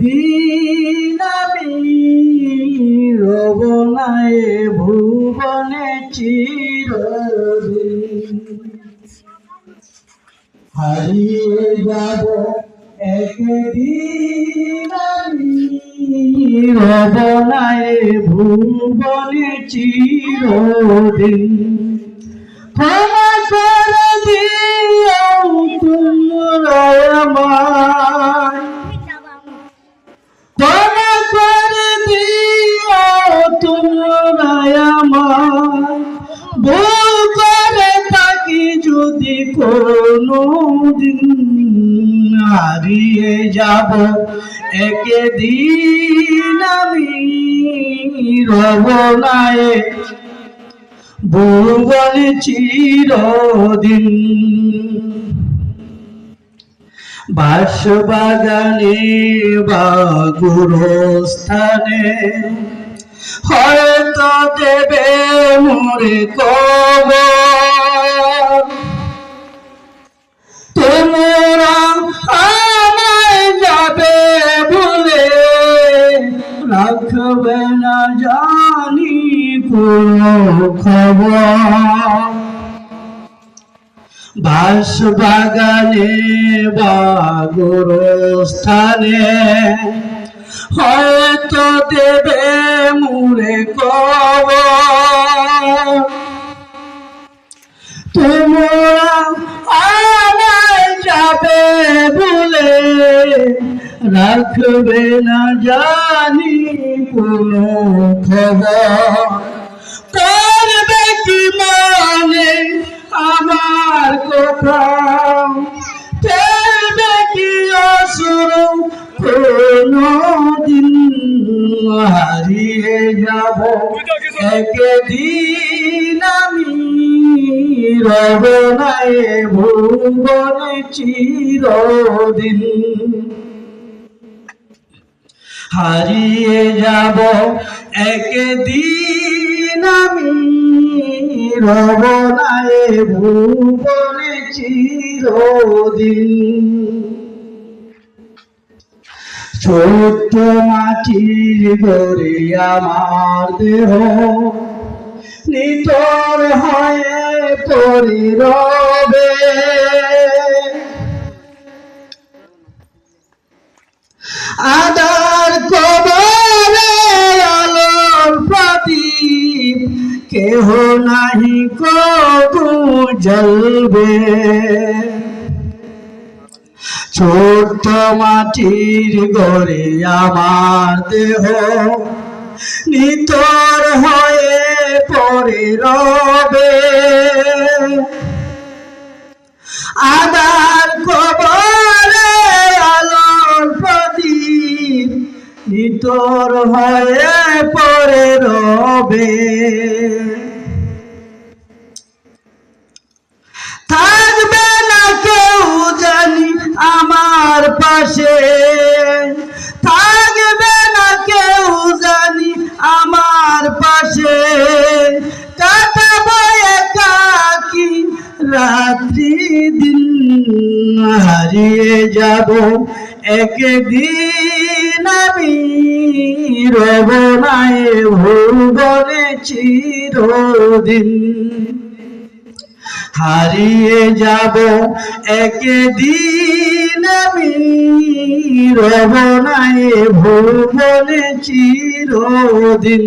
দিন আমি রব নাই ভুবনে চিরদিন। হারিয়ে যাব একদিন আমি রব নাই ভুবনে চিরদিন। ক্ষমা করে দিও তোমরা আমায়। দিন হারিয়ে যাব। একদিন আমি রব নায়ে ভুবন চিরদিন। বাসবাগানে বা গুরস্থানে হয়তো দেবে মোরে কব খবর। বাস বাগানে বা স্থানে হয়তো দেবে মুড়ে কব যাবে বলে রাখবে না জানি কোনো খবর। আমার কথা। ফেলবে কি অসুর কোনো দিন হারিয়ে যাব? একদিন আমি রব নাই ভুবনে চিরদিন হারিয়ে যাব। একদিন আমি রব নাই ভুবনে চিরদিন। ছোট্ট মাটির গড়ে আমার দেহ, নিতর হয়ে পরি রবে আদার কবরে আলোর প্রদীপ কেহ নাহি কবু জ্বলবে ছোট্ট মাটির গড়ে আমার দেহ, নিতর হয়ে পড়ে রবে। আদার কবরে আলোর প্রদীপ নিতর হয়ে পড়ে রবে। থাকবে না কেউ জানি আমার পাশে। থাকবে না কেউ জানি আমার পাশে। কাটাবো রাত্রি দিন, হারিয়ে যাব একদিন। রব নাই ভুবনে চিরদিন। হারিয়ে যাব একদিন আমি রব নাই ভুবনে চিরদিন।